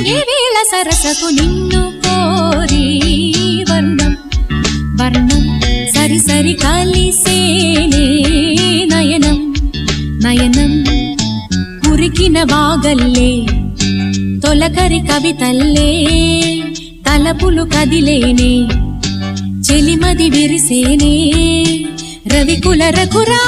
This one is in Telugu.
వేళ సరసకు నిన్ను కోరి వర్ణం వర్ణం సరి సరి కలిసేనే నయనం నయనం. కురికిన వాగల్లే తొలకరి కవితల్లే తలపులు కదిలేనే చెలిమది విరిసేనే రవికుల రఘురా